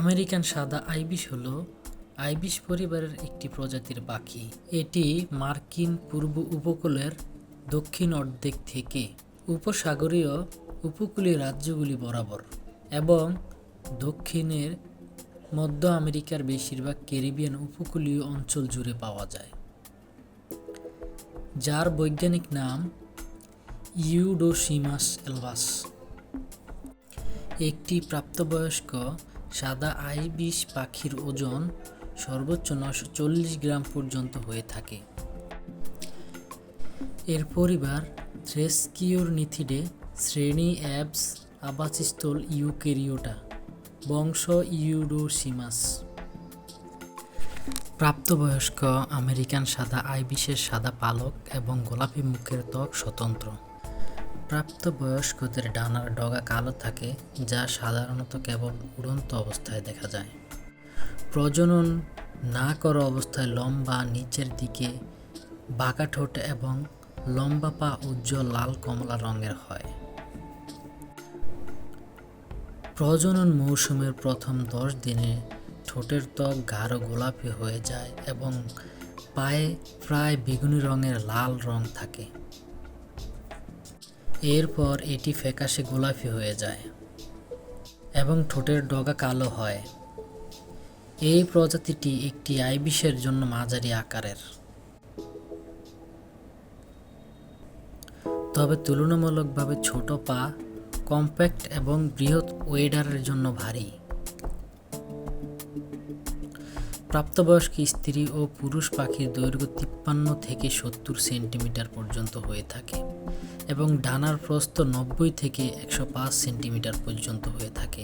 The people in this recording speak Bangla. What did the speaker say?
আমেরিকান সাদা আইবিস হল আইবিস পরিবারের একটি প্রজাতির পাখি। এটি মার্কিন পূর্ব উপকূলের দক্ষিণ অর্ধেক থেকে উপসাগরীয় উপকূলীয় রাজ্যগুলি বরাবর এবং দক্ষিণের মধ্য আমেরিকার বেশিরভাগ ক্যারিবিয়ান উপকূলীয় অঞ্চল জুড়ে পাওয়া যায়। যার বৈজ্ঞানিক নাম ইউডোসিমাস এলভাস। একটি প্রাপ্তবয়স্ক সাদা আইবিস পাখির ওজন সর্বোচ্চ নশো চল্লিশ গ্রাম পর্যন্ত হয়ে থাকে। এর পরিবার থ্রেস্কিওর নিথিডে শ্রেণি অ্যাবস আবাসস্থল ইউকেরিওটা, বংশ ইউডোসিমাস। প্রাপ্তবয়স্ক আমেরিকান সাদা আইবিসের সাদা পালক এবং গোলাপি মুখের ত্বক স্বতন্ত্র। প্রাপ্তবয়স্কদের ডানার ডগা কালো থাকে, যা সাধারণত কেবল উড়ন্ত অবস্থায় দেখা যায়। প্রজনন না করা অবস্থায় লম্বা নিচের দিকে বাঁকা ঠোঁট এবং লম্বা পা উজ্জ্বল লাল কমলা রঙের হয়। প্রজনন মৌসুমের প্রথম দশ দিনে ঠোঁটের ত্বক গাঢ় গোলাপি হয়ে যায় এবং পায়ে প্রায় বেগুনি রঙের লাল রং থাকে। এরপর এটি ফ্যাকাশে গোলাপি হয়ে যায় এবং ঠোঁটের ডগা কালো হয়। এই প্রজাতিটি একটি আইবিশের জন্য মাঝারি আকারের। তবে তুলনামূলকভাবে ছোট পা, কম্প্যাক্ট এবং বৃহৎ ওয়েডারের জন্য ভারী। প্রাপ্তবয়স্ক স্ত্রী ও পুরুষ পাখির দৈর্ঘ্য তিপ্পান্ন থেকে সত্তর সেন্টিমিটার পর্যন্ত হয়ে থাকে এবং ডানার প্রস্থ নব্বই থেকে একশো পাঁচ সেন্টিমিটার পর্যন্ত হয়ে থাকে।